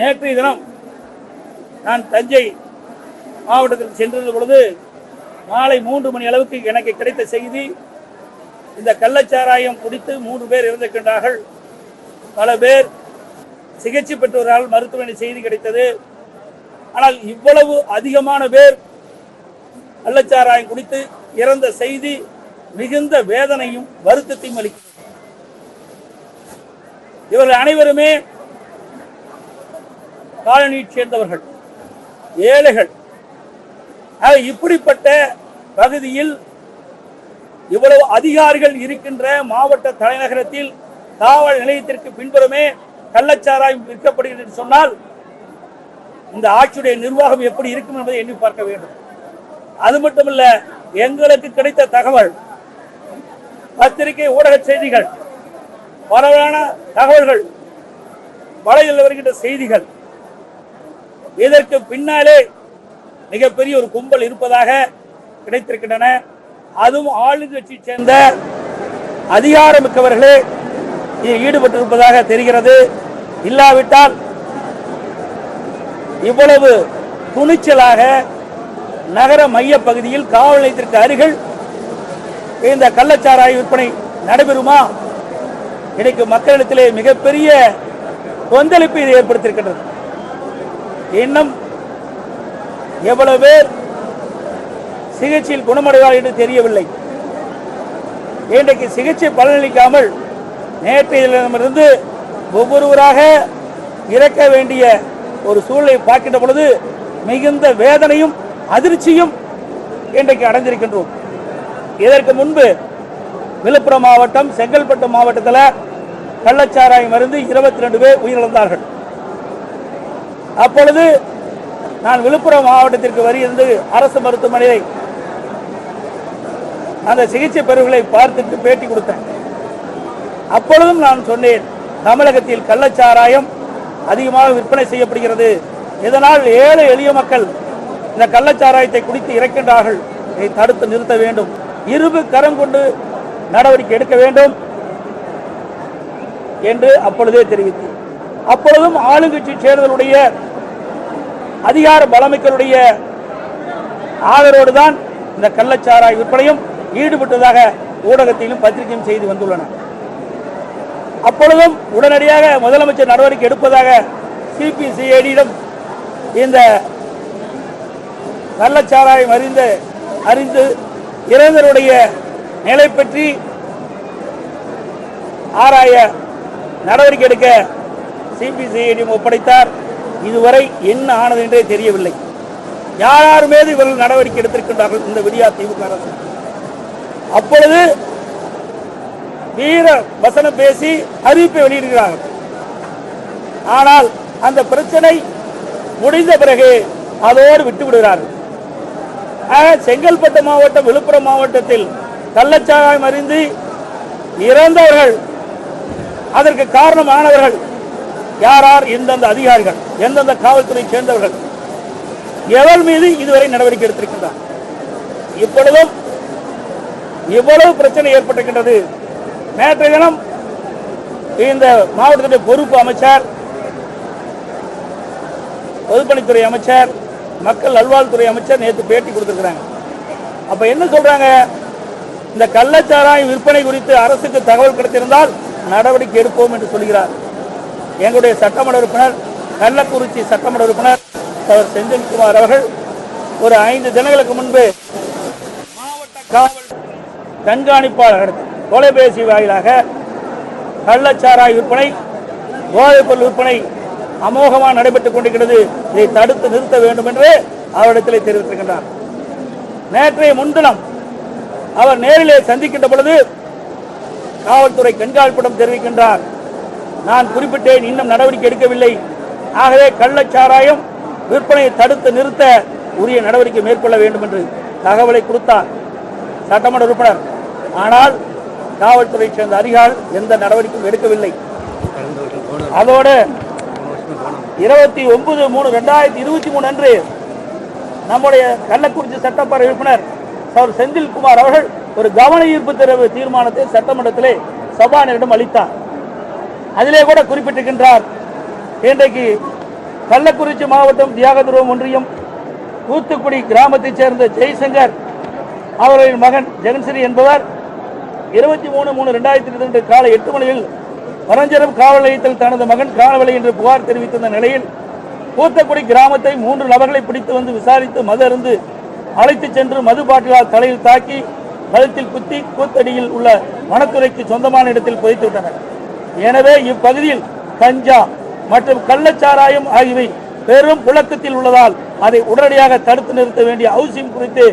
நேற்றைய தினம் நான் தஞ்சை மாவட்டத்தில் சென்றிருந்த பொழுது மாலை மூன்று மணி அளவுக்கு எனக்கு கிடைத்த செய்தி இந்த கள்ளச்சாராயம் குடித்து மூன்று பேர் இறந்திருக்கின்றார்கள். பல பேர் சிகிச்சை பெற்றவரால் மருத்துவமனை செய்தி கிடைத்தது. ஆனால் இவ்வளவு அதிகமான பேர் கள்ளச்சாராயம் குடித்து இறந்த செய்தி மிகுந்த வேதனையும் வருத்தத்தையும் அளிக்கிறது. இவர்கள் அனைவருமே காலனியைச் சேர்ந்தவர்கள் ஏழைகள். ஆக இப்படிப்பட்ட பகுதியில் இவ்வளவு அதிகாரிகள் இருக்கின்ற மாவட்ட தலைநகரத்தில் காவல் நிலையத்திற்கு பின்புறமே கள்ளச்சாராயம் விற்கப்படுகிறது என்று சொன்னால் இந்த ஆட்சியுடைய நிர்வாகம் எப்படி இருக்கும் என்பதை எண்ணி பார்க்க வேண்டும். அது மட்டுமல்ல எங்களுக்கு கிடைத்த தகவல் பத்திரிகை ஊடக செய்திகள் பரவலான தகவல்கள் வலையில் வருகின்ற செய்திகள் இதற்கு பின்னாலே மிகப்பெரிய ஒரு கும்பல் இருப்பதாக கிடைத்திருக்கின்றன. அதுவும் ஆளுங்கட்சியை சேர்ந்த அதிகாரமிக்கவர்களே இதில் ஈடுபட்டிருப்பதாக தெரிகிறது. இல்லாவிட்டால் இவ்வளவு துணிச்சலாக நகர மைய பகுதியில் காவல் நிலையத்திற்கு அருகில் இந்த கள்ளச்சாராய விற்பனை நடைபெறுமா? இன்னைக்கு மக்களிடத்திலே மிகப்பெரிய கொந்தளிப்பு இது ஏற்படுத்தியிருக்கின்றது. இன்னும் எவ்வளவு பேர் சிகிச்சையில் குணமடைவார் என்று தெரியவில்லை. இன்றைக்கு சிகிச்சை பலனளிக்காமல் நேற்றையிலிருந்து ஒவ்வொருவராக இறக்க வேண்டிய ஒரு சூழலை பார்க்கின்ற பொழுது மிகுந்த வேதனையும் அதிர்ச்சியும் இன்றைக்கு அடைந்திருக்கின்றோம். இதற்கு முன்பு விழுப்புரம் மாவட்டம் செங்கல்பட்டு மாவட்டத்தில் கள்ளச்சாராயம் இருந்து இருபத்தி ரெண்டு பேர் உயிரிழந்தார்கள். அப்பொழுது நான் விழுப்புரம் மாவட்டத்திற்கு வருகிறது அரசு மருத்துவமனையை அந்த சிகிச்சை பெறுகளை பார்த்துட்டு பேட்டி கொடுத்தேன். அப்பொழுதும் நான் சொன்னேன் தமிழகத்தில் கள்ளச்சாராயம் அதிகமாக விற்பனை செய்யப்படுகிறது. இதனால் ஏழை எளிய மக்கள் இந்த கள்ளச்சாராயத்தை குடித்து இறக்கின்றார்கள். இதை தடுத்து நிறுத்த வேண்டும். இருபு கரம் கொண்டு நடவடிக்கை எடுக்க வேண்டும் என்று அப்பொழுதே தெரிவித்தேன். அப்பொழுதும் ஆளுங்கட்சி சேர்தலுடைய அதிகார பலமிக்கருடைய ஆதரவோடு தான் இந்த கள்ளச்சாராய விற்பனையும் ஈடுபட்டதாக ஊடகத்திலும் பத்திரிகையும் செய்து வந்துள்ளன. அப்பொழுதும் உடனடியாக முதலமைச்சர் நடவடிக்கை எடுப்பதாக சிபிசிஐடியிடம் இந்த கள்ளச்சாராயம் அறிந்து அறிந்து இறந்தருடைய நிலை பற்றி ஆராய நடவடிக்கை எடுக்க சிபிசிஐடியும் ஒப்படைத்தார். இதுவரை என்ன ஆனது என்றே தெரியவில்லை. யார் யார் மீது இவர்கள் நடவடிக்கை எடுத்திருக்கின்றார்கள் இந்த விடியா திமுக அரசு அப்பொழுது வீர வசனம் பேசி அறிவிப்பை வெளியிடுகிறார்கள். ஆனால் அந்த பிரச்சனை முடிந்த பிறகு அதோடு விட்டு விடுகிறார்கள் செங்கல்பட்டு மாவட்டம் விழுப்புரம் மாவட்டத்தில் கள்ளச்சாராயம் அறிந்து இறந்தவர்கள் அதற்கு காரணமானவர்கள் யார் யார் எந்தெந்த அதிகாரிகள் எந்தெந்த காவல்துறை சேர்ந்தவர்கள் எவர் மீது இதுவரை நடவடிக்கை எடுத்திருக்கின்றார்? இப்பொழுதும் இவ்வளவு பிரச்சனை ஏற்பட்டிருக்கின்றது. நேற்றைய தினம் இந்த மாவட்டத்துடைய பொறுப்பு அமைச்சர் பொதுப்பணித்துறை அமைச்சர் மக்கள் நல்வாழ்வுத்துறை அமைச்சர் நேற்று பேட்டி கொடுத்திருக்கிறாங்க. அப்ப என்ன சொல்றாங்க? இந்த கள்ளச்சாராய விற்பனை குறித்து அரசுக்கு தகவல் கிடைத்திருந்தால் நடவடிக்கை எடுப்போம் என்று சொல்கிறார். எங்களுடைய சட்டமன்ற உறுப்பினர் கள்ளக்குறிச்சி சட்டமன்ற உறுப்பினர் அவர் செந்தில்குமார் அவர்கள் ஒரு ஐந்து தினங்களுக்கு முன்பு மாவட்ட காவல் கண்காணிப்பாளர் தொலைபேசி வாயிலாக கள்ளச்சாராய் விற்பனை போதைப்பொருள் விற்பனை அமோகமாக நடைபெற்றுக் கொண்டிருக்கிறது. இதை தடுத்து நிறுத்த வேண்டும் என்று அவரிடத்திலே தெரிவித்திருக்கின்றார். நேற்றைய முன்தினம் அவர் நேரிலே சந்திக்கின்ற பொழுது காவல்துறை கண்காணிப்பிடம் தெரிவிக்கின்றார். நான் குறிப்பிட்டேன் இன்னும் நடவடிக்கை எடுக்கவில்லை. ஆகவே கள்ளச்சாராயம் விற்பனையை தடுத்து நிறுத்த உரிய நடவடிக்கை மேற்கொள்ள வேண்டும் என்று தகவலை கொடுத்தார் சட்டமன்ற உறுப்பினர். ஆனால் காவல்துறை சேர்ந்த அதிகாரிகள் எந்த நடவடிக்கையும் எடுக்கவில்லை. அதோடு இருபத்தி ஒன்பது மூணு ரெண்டாயிரத்தி இருபத்தி மூணு அன்று நம்முடைய கள்ளக்குறிச்சி சட்டப்பேரவை உறுப்பினர் அவர் செந்தில்குமார் அவர்கள் ஒரு கவன ஈர்ப்பு தீர்மானத்தை சட்டமன்றத்திலே சபாநாயகரிடம் அளித்தார். அதிலே கூட குறிப்பிட்டிருக்கின்றார். இன்றைக்கு கள்ளக்குறிச்சி மாவட்டம் தியாகதுருவம் ஒன்றியம் தூத்துக்குடி கிராமத்தைச் சேர்ந்த ஜெய்சங்கர் அவர்களின் மகன் ஜெகன்ஸ்ரீ என்பவர் இருபத்தி மூணு மூணு ரெண்டாயிரத்தி இருபத்தி காலை எட்டு மணியில் பரஞ்சரம் காவல் நிலையத்தில் தனது மகன் காணவில்லை என்று புகார் தெரிவித்திருந்த நிலையில் கூத்தக்குடி கிராமத்தை மூன்று நபர்களை பிடித்து வந்து விசாரித்து மது அருந்து அழைத்துச் சென்று மது பாட்டிலால் தலையில் தாக்கி கழுத்தில் குத்தி கூத்தடியில் உள்ள வனத்துறைக்கு சொந்தமான இடத்தில் புதைத்து விட்டனர். எனவே இப்பகுதியில் கஞ்சா மற்றும் கள்ளச்சாராயம் ஆகியவை பெரும் புழக்கத்தில் உள்ளதால் அதை உடனடியாக தடுத்து நிறுத்த வேண்டிய அவசியம் குறித்து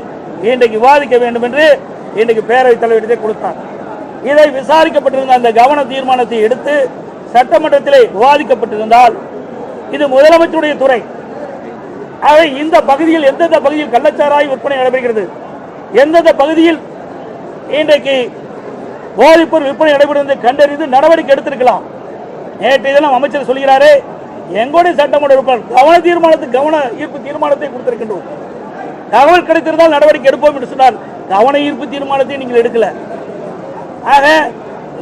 இன்றைக்கு விவாதிக்க வேண்டும் என்று இன்றைக்கு பேரவைத் தலைவரிடத்தை கொடுத்தார். இதை விசாரிக்கப்பட்டிருந்த அந்த கவன தீர்மானத்தை எடுத்து சட்டமன்றத்திலே விவாதிக்கப்பட்டிருந்தால் இது முதலமைச்சருடைய துறை. ஆக இந்த பகுதியில் எந்தெந்த பகுதியில் கள்ளச்சாராய விற்பனை நடைபெறுகிறது? எந்தெந்த பகுதியில் இன்றைக்கு போதைப்பொருள் விற்பனை நடைபெறுவதை கண்டறிந்து நடவடிக்கை எடுத்திருக்கலாம். நேற்று இதெல்லாம் அமைச்சர் சொல்கிறாரு எங்களுடைய சட்டமன்ற உறுப்பினர் கவன தீர்மானத்துக்கு கவன ஈர்ப்பு தீர்மானத்தை கொடுத்திருக்கின்றோம். தகவல் கிடைத்திருந்தால் நடவடிக்கை எடுப்போம் என்று சொன்னார் கவன ஈர்ப்பு தீர்மானத்தை நீங்கள் எடுக்கல. ஆக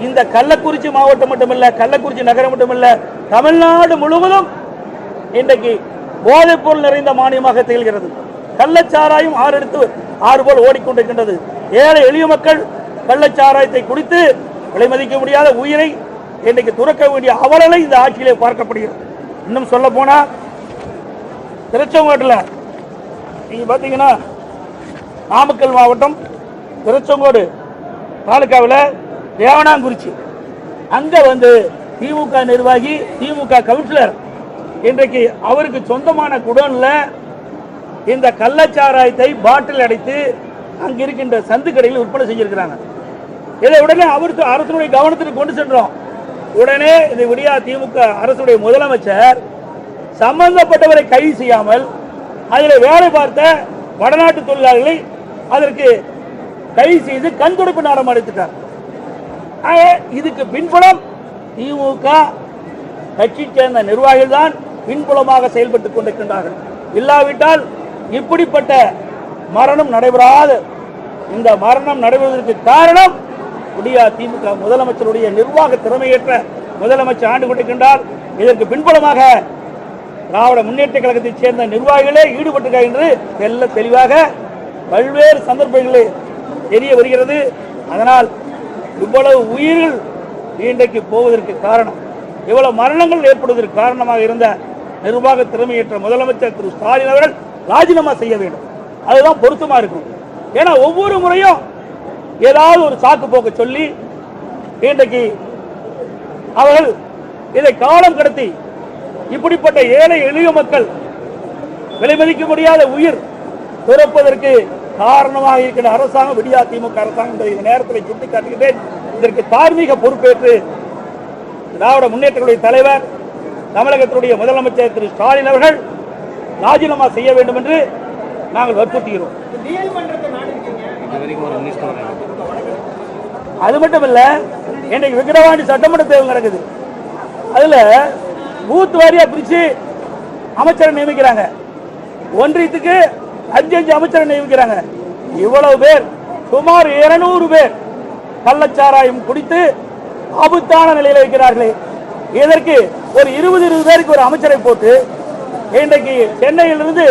இந்த கள்ளக்குறிச்சி மாவட்டம் மட்டுமல்ல கள்ளக்குறிச்சி நகரம் மட்டுமல்ல தமிழ்நாடு முழுவதும் இன்றைக்கு போதைப்பொருள் நிறைந்த மானியமாக திகழ்கிறது. கள்ளச்சாராயம் ஆறு எடுத்து ஆறு போல் ஓடிக்கொண்டிருக்கின்றது. ஏழை எளிய மக்கள் கள்ளச்சாராயத்தை குடித்து விலை மதிக்க முடியாத உயிரை இன்றைக்கு துறக்க வேண்டிய அவலலை இந்த ஆட்சியிலே பார்க்கப்படுகிறது. இன்னும் சொல்ல போனால் திருச்செங்கோட்டில் நீங்கள் பார்த்தீங்கன்னா நாமக்கல் மாவட்டம் திருச்செங்கோடு தாலுக்காவில் தேவனாங்குறிச்சி. அங்கே வந்து திமுக நிர்வாகி திமுக கவுன்சிலர். இன்றைக்கு அவருக்கு சொந்தமான குடோனில் இந்த கள்ளச்சாராயத்தை பாட்டில் அடைத்து அங்கே இருக்கின்ற சந்து கடையில் விற்பனை செஞ்சிருக்கிறாங்க. இதை உடனே அவர் அரசுடைய கவனத்துக்கு கொண்டு சென்றோம். உடனே இந்த விடியா திமுக அரசுடைய முதலமைச்சர் சம்பந்தப்பட்டவரை கைது செய்யாமல் அதில் வேலை பார்த்த வடநாட்டு தொழிலாளர்களை அதற்கு கைது செய்து கண் துடைப்பு நாடம் அடைத்துட்டார் ஆக, இதுக்கு பின்புலம் திமுக கட்சி சேர்ந்த நிர்வாகிகள் தான் பின்புலமாக செயல்பட்டுக் கொண்டிருக்கின்றார்கள். இல்லாவிட்டால் இப்படிப்பட்ட மரணம் நடைபெறாது. இந்த மரணம் நடைபெறுவதற்கு காரணம் முடியா திமுக முதலமைச்சருடைய நிர்வாக திறமையற்ற முதலமைச்சர் ஆண்டு கொண்டிருக்கின்றார் இதற்கு பின்புலமாக திராவிட முன்னேற்ற கழகத்தைச் சேர்ந்த நிர்வாகிகளே ஈடுபட்டிருக்கார் என்று தெல்ல தெளிவாக பல்வேறு சந்தர்ப்பங்களில் தெரிய வருகிறது. அதனால் இவ்வளவு உயிர்கள் இன்றைக்கு போவதற்கு காரணம் இவ்வளவு மரணங்கள் ஏற்படுவதற்கு காரணமாக இருந்த நிர்வாக திறமையற்ற முதலமைச்சர் திரு ஸ்டாலின் அவர்கள் ராஜினாமா செய்ய வேண்டும். அதுதான் பொருத்தமா இருக்கும். ஏன்னா ஒவ்வொரு முறையும் ஏதாவது ஒரு சாக்கு போக்க சொல்லி இன்றைக்கு அவர்கள் இதை காலம் கடத்தி இப்படிப்பட்ட ஏழை எளிய மக்கள் விலை மதிக்க முடியாத உயிர் துறப்பதற்கு காரணமாக இருக்கிற அரசாங்கம் விடியா திமுக அரசாங்கம் இந்த நேரத்தில் சுட்டிக்காட்டுகிறேன். இதற்கு தார்மீக பொறுப்பேற்று திராவிட முன்னேற்றங்களுடைய தலைவர் தமிழகத்தினுடைய முதலமைச்சர் திரு ஸ்டாலின் அவர்கள் ராஜினாமா செய்ய வேண்டும் என்று நாங்கள் வற்புறுத்துகிறோம் இது வரைக்கும் ஒரு நியூஸ் பண்ணுறாங்க அது மட்டும் இல்ல இன்றைக்கு விக்கிரவாண்டி சட்டமன்ற தேர்வு நடக்குது. அதுல பூத் வாரியா பிரிச்சு அமைச்சரை நியமிக்கிறாங்க. ஒன்றியத்துக்கு அஞ்சு அஞ்சு அமைச்சரை நியமிக்கிறாங்க. இவ்வளவு பேர் சுமார் 200 பேர் கள்ளச்சாராயம் குடித்து ஆபத்தான நிலையில் இருக்கிறார்களே. இதற்கு ஒரு இருபது இருபது பேருக்கு ஒரு அமைச்சரை போட்டு இன்றைக்கு சென்னையிலிருந்து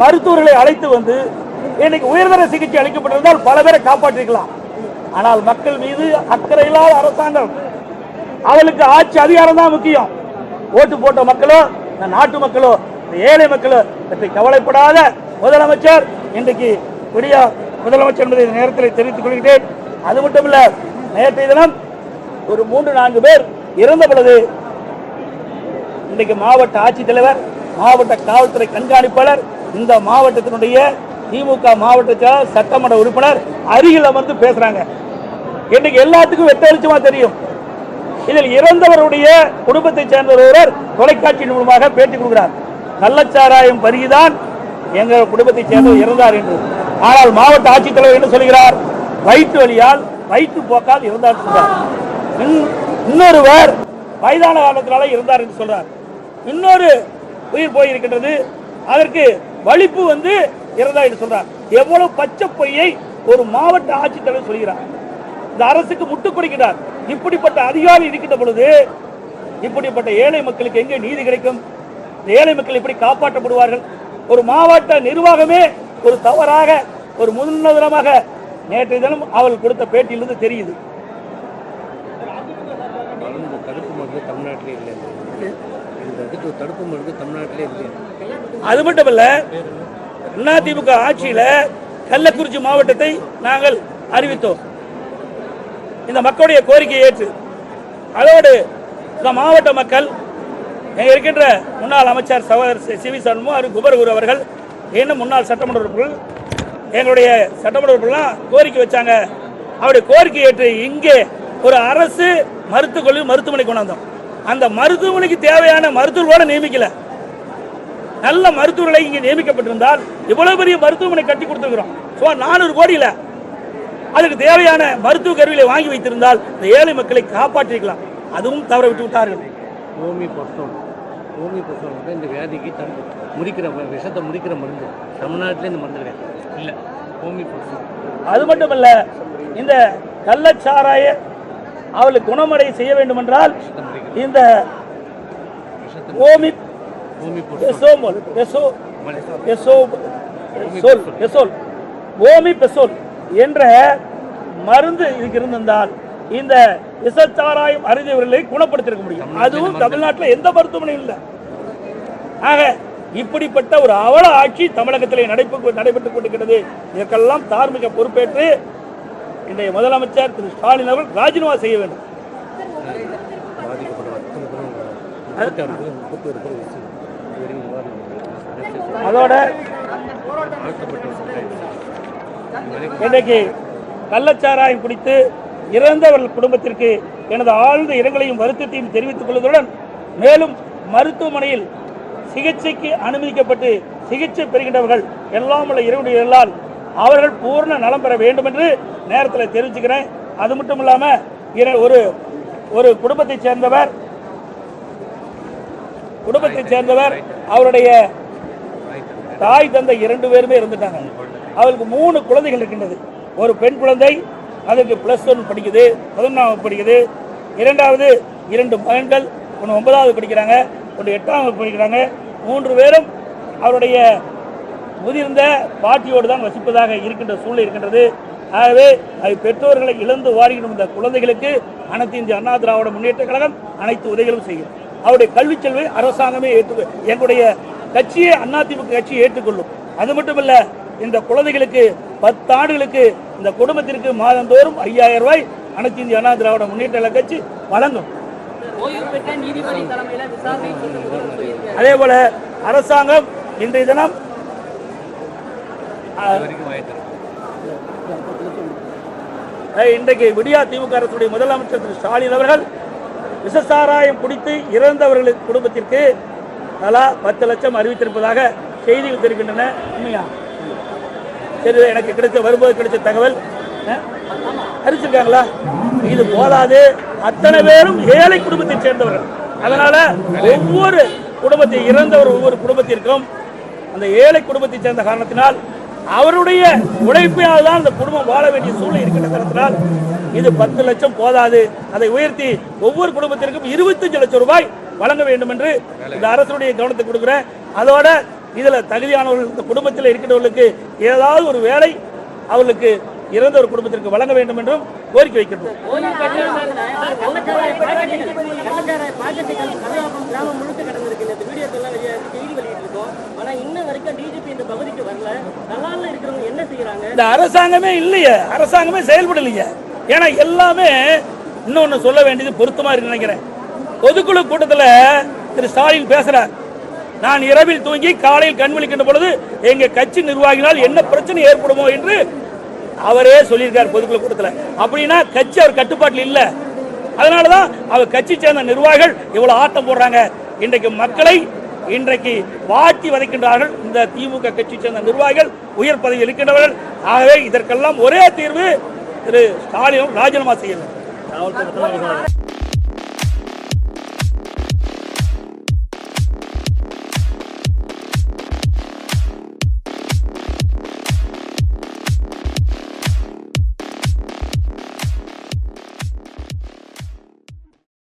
மருத்துவர்களை அழைத்து வந்து இன்னைக்கு உயர்தர சிகிச்சை அளிக்கப்பட்டிருந்தால் பல பேரை காப்பாற்றிருக்கலாம். ஆனால் மக்கள் மீது அக்கறை இல்லாத அரசாங்கம் அவளுக்கு ஆட்சி அதிகாரம் தான் முக்கியம். ஓட்டு போட்ட மக்களோ இந்த நாட்டு மக்களோ இந்த ஏழை மக்களோ பற்றி கவலைப்படாத முதலமைச்சர். இன்றைக்கு பெரிய முதலமைச்சர் என்பதை நேரத்தில் தெரிவித்துக் கொள்கிறேன். அது மட்டும் இல்ல நேற்றைய தினம் ஒரு மூன்று நான்கு பேர் இறந்த பொழுது இன்றைக்கு மாவட்ட ஆட்சித்தலைவர் மாவட்ட காவல்துறை கண்காணிப்பாளர் இந்த மாவட்டத்தினுடைய திமுக மாவட்ட செயலாளர் சட்டமன்ற உறுப்பினர் அருகில் அமர்ந்து பேசுறாங்க. இன்னைக்கு எல்லாத்துக்கும் வெட்ட வெளிச்சமா தெரியும். இதில் இறந்தவருடைய குடும்பத்தைச் சேர்ந்த ஒருவர் தொலைக்காட்சி மூலமாக பேட்டி கொடுக்கிறார். கள்ளச்சாராயம் பருகிதான் எங்கள் குடும்பத்தைச் சேர்ந்தவர் இறந்தார் என்று. ஆனால் மாவட்ட ஆட்சித்தலைவர் என்ன சொல்கிறார்? வயிற்று வழியால் வயிற்று போக்கால் இறந்தார் இன்- இன்னொருவர் வயதான காலத்தினால இருந்தார் என்று சொல்றார். இன்னொரு உயிர் போயிருக்கின்றது. அதற்கு வலிப்பு வந்து இறந்தா என்று சொல்றார். எவ்வளவு பச்சை பொய்யை ஒரு மாவட்ட ஆட்சித்தலைவர் சொல்கிறார். இந்த அரசுக்கு முட்டுக் கொடுக்கிறார். இப்படிப்பட்ட அதிகாரி இருக்கின்ற பொழுது இப்படிப்பட்ட ஏழை மக்களுக்கு எங்கே நீதி கிடைக்கும்? ஏழை மக்கள் எப்படி காப்பாற்றப்படுவார்கள்? ஒரு மாவட்ட நிர்வாகமே ஒரு தவறாக ஒரு முன்னுதாரணமாக நேற்றைய தினம் அவள் கொடுத்த பேட்டியிலிருந்து தெரியுது. இந்த தடுப்பு மருந்து தமிழ்நாட்டிலே இல்லை இந்த இதுக்கு தடுப்பு மருந்து தமிழ்நாட்டிலே இல்லை அது மட்டும் இல்ல அதிமுக ஆட்சியில் கள்ளக்குறிச்சி மாவட்டத்தை நாங்கள் அறிவித்தோம். இந்த மக்களுடைய கோரிக்கையை ஏற்று அதோடு இந்த மாவட்ட மக்கள் இங்க இருக்கின்ற முன்னாள் அமைச்சர் சகோதரர் சி- சிவி சண்முகம் குபர்குரு அவர்கள் இன்னும் முன்னாள் சட்டமன்ற உறுப்பினர்கள் எங்களுடைய சட்டமன்ற உறுப்பினர்லாம் கோரிக்கை வச்சாங்க. அவருடைய கோரிக்கை ஏற்று இங்கே ஒரு அரசு மருத்துவக் கல்லூரி மருத்துவமனை கொண்டாந்தோம் அந்த மருத்துவமனைக்கு தேவையான மருத்துவர் கூட நல்ல மருத்துவர்களை இங்கே நியமிக்கப்பட்டிருந்தால் இவ்வளவு பெரிய மருத்துவமனை கட்டி கொடுத்துருக்கிறோம். சுமார் நானூறு கோடியில அதுக்கு தேவையான மருத்துவ கருவிகளை வாங்கி வைத்திருந்தால் இந்த ஏழை மக்களை காப்பாற்றிருக்கலாம். அதுவும் தவற விட்டு விட்டார்கள். ஓமி பசோன் ஓமி வந்து இந்த வியாதிக்கு தன் முறிக்கிற ம- விஷத்தை முறிக்கிற மருந்து. தமிழ்நாட்டிலே இந்த மருந்து கிடையாது. இல்லை. ஓமி பசோன். அது மட்டுமல்ல இந்த கள்ளச்சாராய அவளுக்கு குணமடைய செய்ய வேண்டுமென்றால் இந்த ஓமி ஓமி பெசோல் என்ற மருந்து இதுக்கு இருந்திருந்தால் இந்த விசச்சாராயம் அறிந்தவர்களை குணப்படுத்திருக்க முடியும் அதுவும் தமிழ்நாட்டில் எந்த மருத்துவமனையும் இல்லை ஆக இப்படிப்பட்ட ஒரு அவல ஆட்சி தமிழகத்தில் நடைபெற்று நடைபெற்றுக் கொண்டிருக்கிறது இதற்கெல்லாம் தார்மீக பொறுப்பேற்று இன்றைய முதலமைச்சர் திரு ஸ்டாலின் அவர்கள் ராஜினாமா செய்ய வேண்டும். அதோட இன்றைக்கு கள்ளச்சாராயம் குடித்து இறந்தவர்கள் குடும்பத்திற்கு எனது ஆழ்ந்த இரங்கலையும் வருத்தத்தையும் தெரிவித்துக் கொள்வதுடன் மேலும் மருத்துவமனையில் சிகிச்சைக்கு அனுமதிக்கப்பட்டு சிகிச்சை பெறுகின்றவர்கள் எல்லாம் உள்ள இறைவனுடைய எல்லால் அவர்கள் பூர்ண நலம் பெற வேண்டும் என்று நேரத்தில் தெரிவிச்சுக்கிறேன். அது மட்டும் இல்லாமல் இர- ஒரு ஒரு குடும்பத்தைச் சேர்ந்தவர் குடும்பத்தைச் சேர்ந்தவர் அவருடைய தாய் தந்தை இரண்டு பேருமே இருந்துட்டாங்க அவருக்கு மூணு குழந்தைகள் இருக்கின்றது. ஒரு பெண் குழந்தை அதற்கு பிளஸ் ஒன் படிக்குது பதினொன்றாவது படிக்குது. இரண்டாவது இரண்டு மகன்கள் ஒன்று ஒன்பதாவது படிக்கிறாங்க ஒன்று எட்டாம் வகுப்பு படிக்கிறாங்க. மூன்று பேரும் அவருடைய முதிர்ந்த பாட்டியோடு தான் வசிப்பதாக இருக்கின்ற சூழ்நிலை இருக்கின்றது. ஆகவே அது பெற்றோர்களை இழந்து வாரிடும் இந்த குழந்தைகளுக்கு அனைத்து இந்திய அண்ணா திராவிட முன்னேற்ற கழகம் அனைத்து உதவிகளும் செய்யும். அவருடைய கல்விச் செல்வை அரசாங்கமே ஏற்று எங்களுடைய கட்சியே அதிமுக கட்சி ஏற்றுக்கொள்ளும். அது மட்டுமல்ல இந்த குழந்தைகளுக்கு பத்து ஆண்டுகளுக்கு இந்த குடும்பத்திற்கு மாதந்தோறும் ஐயாயிரம் ரூபாய் அனைத்து இந்திய அண்ணா திராவிட முன்னேற்ற கட்சி வழங்கும். அதே போல அரசாங்கம் இன்றைய தினம் இன்றைக்கு விடியா திமுக அரசுடைய முதலமைச்சர் திரு ஸ்டாலின் அவர்கள் விஷசாராயம் குடித்து இறந்தவர்களுக்கு குடும்பத்திற்கு தலா பத்து லட்சம் அறிவித்திருப்பதாக செய்திகள் தெரிவிக்கின்றன. உண்மையா? சரி எனக்கு கிடைச்ச வரும்போது கிடைச்ச தகவல் அறிச்சிருக்காங்களா அறிவிச்சிருக்காங்களா? இது போதாது. அத்தனை பேரும் ஏழை குடும்பத்தை சேர்ந்தவர்கள். அதனால ஒவ்வொரு குடும்பத்தை இறந்தவர் ஒவ்வொரு குடும்பத்திற்கும் அந்த ஏழை குடும்பத்தை சேர்ந்த காரணத்தினால் அவருடைய உழைப்பினால் தான் அந்த குடும்பம் வாழ வேண்டிய சூழ்நிலை இருக்கின்ற காரணத்தினால் இது பத்து லட்சம் போதாது. அதை உயர்த்தி ஒவ்வொரு குடும்பத்திற்கும் இருபத்தஞ்சு லட்சம் ரூபாய் வழங்க வேண்டும் என்று இந்த அரசுடைய கவனத்தை கொடுக்குறேன் அதோட இதுல தகுதியானவர்கள் இந்த குடும்பத்தில் இருக்கிறவர்களுக்கு ஏதாவது ஒரு வேலை அவர்களுக்கு இறந்த ஒரு குடும்பத்திற்கு வழங்க வேண்டும் என்றும் கோரிக்கை வைக்கின்றோம். முழுக்க இந்த இன்ன வரைக்கும் டிஜிபி இந்த பகுதிக்கு வரல இருக்கிறவங்க என்ன இந்த அரசாங்கமே இல்லையே. அரசாங்கமே செயல்படலையே. ஏன்னா எல்லாமே இன்னொன்று சொல்ல வேண்டியது பொருத்தமாக இருக்கு நினைக்கிறேன். பொதுக்குழு கூட்டத்தில் திரு ஸ்டாலின் பேசுகிறார் நான் இரவில் தூங்கி காலையில் கண் விழிக்கின்ற பொழுது எங்கள் கட்சி நிர்வாகினால் என்ன பிரச்சனை ஏற்படுமோ என்று அவரே சொல்லியிருக்கார் பொதுக்குழு கூட்டத்தில். அப்படின்னா கட்சி அவர் கட்டுப்பாட்டில் இல்லை. அதனால தான் அவர் கட்சி சேர்ந்த நிர்வாகிகள் இவ்வளோ ஆட்டம் போடுறாங்க. இன்றைக்கு மக்களை இன்றைக்கு வாட்டி வதைக்கின்றார்கள். இந்த திமுக கட்சி சேர்ந்த நிர்வாகிகள் உயர் பதவியில் இருக்கின்றவர்கள். ஆகவே இதற்கெல்லாம் ஒரே தீர்வு திரு ஸ்டாலினும் ராஜினாமா செய்யணும்